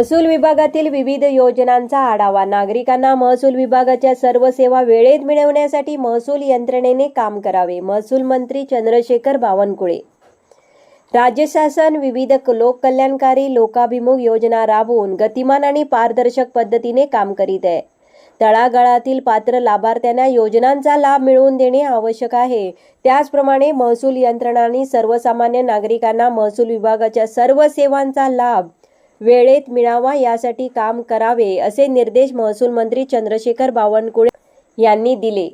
महसूल विभागातील विविध योजनांचा आढावा. नागरिकांना महसूल विभागाच्या सर्व सेवा वेळेत मिळवण्यासाठी महसूल यंत्रणेने काम करावे. महसूल मंत्री चंद्रशेखर बावनकुळे. राज्य शासन विविध लोककल्याणकारी लोकाभिमुख योजना राबवून गतिमान आणि पारदर्शक पद्धतीने काम करीत आहे. तळागाळातील पात्र लाभार्थ्यांना योजनांचा लाभ मिळवून देणे आवश्यक आहे. त्याचप्रमाणे महसूल यंत्रणांनी सर्वसामान्य नागरिकांना महसूल विभागाच्या सर्व सेवांचा लाभ वेळेत मिळावा यासाठी काम करावे असे निर्देश महसूल मंत्री चंद्रशेखर बावनकुळे यांनी दिले.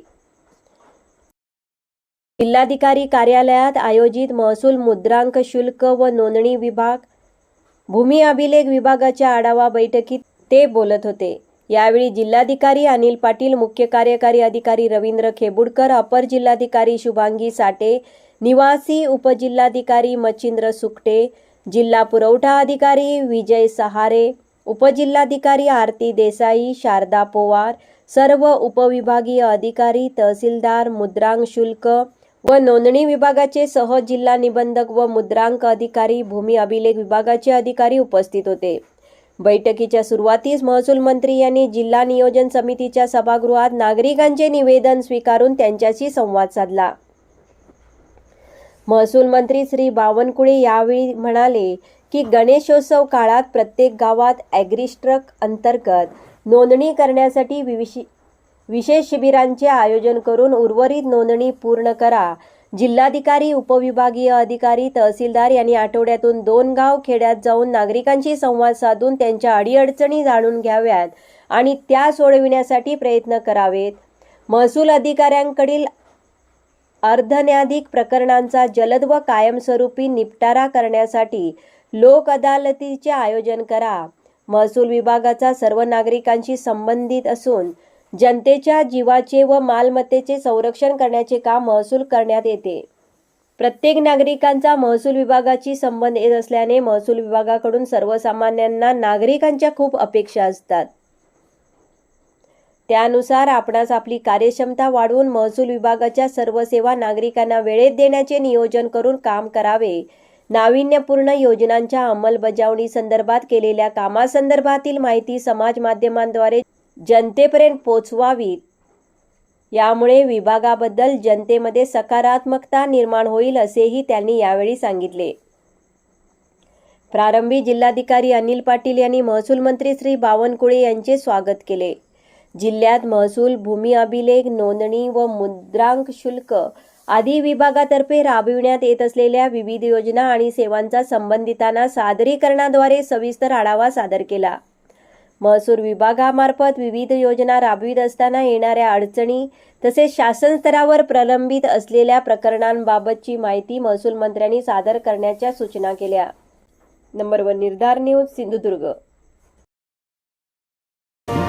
जिल्हाधिकारी कार्यालयात आयोजित महसूल मुद्रांक शुल्क व नोंदणी विभाग भूमी अभिलेख विभागाच्या आढावा बैठकीत ते बोलत होते. यावेळी जिल्हाधिकारी अनिल पाटील मुख्य कार्यकारी अधिकारी रवींद्र खेबुडकर अपर जिल्हाधिकारी शुभांगी साठे निवासी उपजिल्हाधिकारी मच्छिंद्र सुकटे जिल्हा पुरवठा अधिकारी विजय सहारे उपजिल्हाधिकारी आरती देसाई शारदा पोवार सर्व उपविभागीय अधिकारी तहसीलदार मुद्रांक शुल्क व नोंदणी विभागाचे सह जिल्हा निबंधक व मुद्रांक अधिकारी भूमी अभिलेख विभागाचे अधिकारी उपस्थित होते. बैठकीच्या सुरुवातीस महसूल मंत्री यांनी जिल्हा नियोजन समितीच्या सभागृहात नागरिकांचे निवेदन स्वीकारून त्यांच्याशी संवाद साधला. महसूल मंत्री श्री बावनकुळे यावेळी म्हणाले की गणेशोत्सव काळात प्रत्येक गावात ॲग्रिस्ट्रक अंतर्गत नोंदणी करण्यासाठी विविशि विशेष शिबिरांचे आयोजन करून उर्वरित नोंदणी पूर्ण करा. जिल्हाधिकारी उपविभागीय अधिकारी तहसीलदार यांनी आठवड्यातून दोन गाव खेड्यात जाऊन नागरिकांशी संवाद साधून त्यांच्या अडीअडचणी जाणून घ्याव्यात आणि त्या सोडविण्यासाठी प्रयत्न करावेत. महसूल अधिकाऱ्यांकडील अर्धन्याधिक प्रकरणांचा जलद व कायमस्वरूपी निपटारा करण्यासाठी लोक अदालतीचे आयोजन करा. महसूल विभागाचा सर्व नागरिकांशी संबंधित असून जनतेच्या जीवाचे व मालमत्तेचे संरक्षण करण्याचे काम महसूल करण्यात येते. प्रत्येक नागरिकांचा महसूल विभागाची संबंध येत असल्याने महसूल विभागाकडून सर्वसामान्यांना नागरिकांच्या खूप अपेक्षा असतात. त्यानुसार आपणास आपली कार्यक्षमता वाढवून महसूल विभागाच्या सर्व सेवा नागरिकांना वेळेत देण्याचे नियोजन करून काम करावे. नाविन्यपूर्ण योजनांच्या अंमलबजावणी संदर्भात केलेल्या कामासंदर्भातील माहिती समाज माध्यमांद्वारे जनतेपर्यंत पोचवावी यामुळे विभागाबद्दल जनतेमध्ये सकारात्मकता निर्माण होईल असेही त्यांनी यावेळी सांगितले. प्रारंभी जिल्हाधिकारी अनिल पाटील यांनी महसूल मंत्री श्री बावनकुळे यांचे स्वागत केले. जिल्ह्यात महसूल भूमी अभिलेख नोंदणी व मुद्रांक शुल्क आदी विभागातर्फे राबविण्यात येत असलेल्या विविध योजना आणि सेवांचा संबंधितांना सादरीकरणाद्वारे सविस्तर आढावा सादर केला. महसूल विभागामार्फत विविध योजना राबवित असताना येणाऱ्या अडचणी तसेच शासन स्तरावर प्रलंबित असलेल्या प्रकरणांबाबतची माहिती महसूल मंत्र्यांनी सादर करण्याच्या सूचना केल्या. Number one Nirdhar news Sindhudurg.